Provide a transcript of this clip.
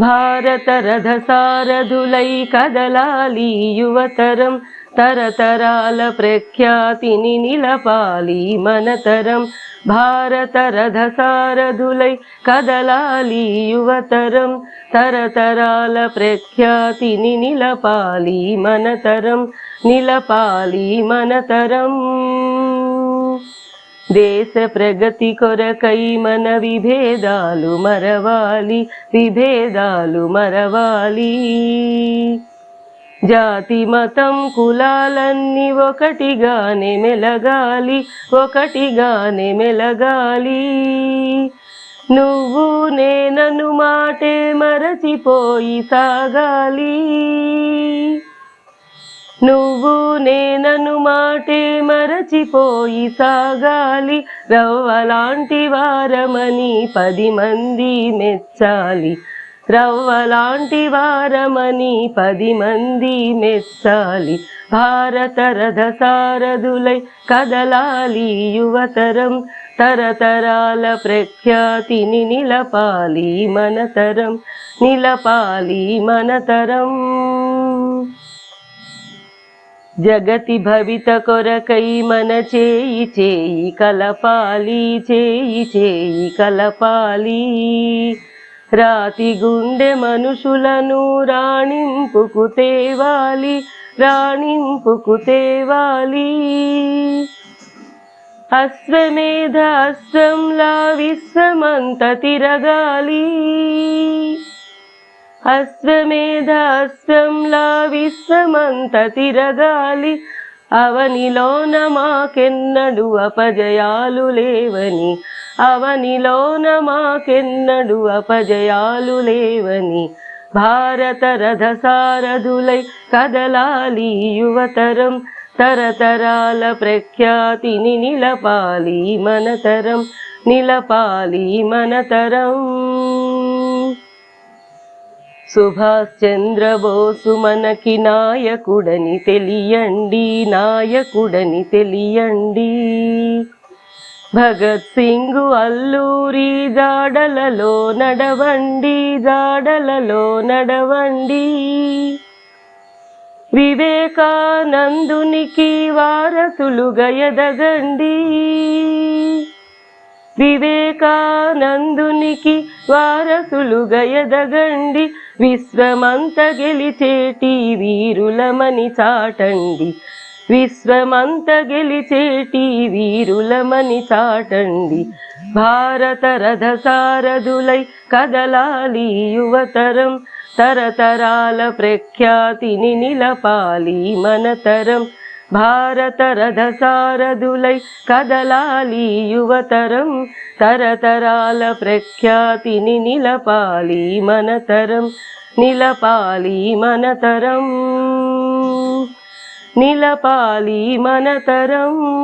భారత రథసారథులై కదలాలి యువతరం తరతరాల ప్రఖ్యాతిని నిలపాలి మనతరం. భారత రథసారథులై కదలాలి యువతరం తరతరాల ప్రఖ్యాతిని నిలపాలి మనతరం. నిలపాలి మనతరం. దేశ ప్రగతి కొరకై మన విభేదాలు మరవాలి విభేదాలు మరవాలి. జాతి మతం కులాలన్నీ ఒకటిగానే మెలగాలి ఒకటిగానే మెలగాలి. నువ్వు నేనను మాటే మరచిపోయి సాగాలి. నువ్వు నేనను మాటే మరచిపోయి సాగాలి. రవ్వలాంటి వారమని పది మంది మెచ్చాలి. రవ్వలాంటి వారమని పది మంది మెచ్చాలి. భారత రథ సారథులై కదలాలి యువతరం. తరతరాల ప్రఖ్యాతిని నిలపాలి మనతరం. నిలపాలి మనతరం. జగతి భవిత కొరకై మన చేయి చేయి కలపాలి చేయి చేయి కలపాలి. రాతి గుండె మనుషులను రాణింపుకు తేవాలి రాణింపుకు తేవాలి. అశ్వమేధ అశ్వంలా విశ్వమంత తిరగాలి. అశ్వమేధాశ్వంలా విశ్వమంత తిరగాలి. అవనిలోన మాకెన్నడు అపజయాలు లేవని. అవనిలోన మాకెన్నడు అపజయాలు లేవని. భారత రథ సారథులై కదలాలి యువతరం. తరతరాల ప్రఖ్యాతిని నిలపాలి మనతరం నిలపాలి మనతరం సుభాష్ చంద్రబోసు మనకి నాయకుడని తెలియండి నాయకుడని తెలియండి. భగత్ సింగ్ అల్లూరి జాడలలో నడవండి జాడలలో నడవండి. వివేకానందునికి వారసులుగా ఎదగండి. వివేకానందునికి వారసులుగా ఎదగండి విశ్వమంత గెలిచేటి వీరులమని చాటండి. విశ్వమంత గెలిచేటి వీరులమని చాటండి. భారత రథ సారథులై కదలాలి యువతరం. తరతరాల ప్రఖ్యాతిని నిలపాలి మనతరం భారత రథ సారథులై కదలాలి యువతరం తరతరాల ప్రఖ్యాతిని నిలపాలి మనతరం నిలపాలి మనతరం. నిలపాలి మనతరం.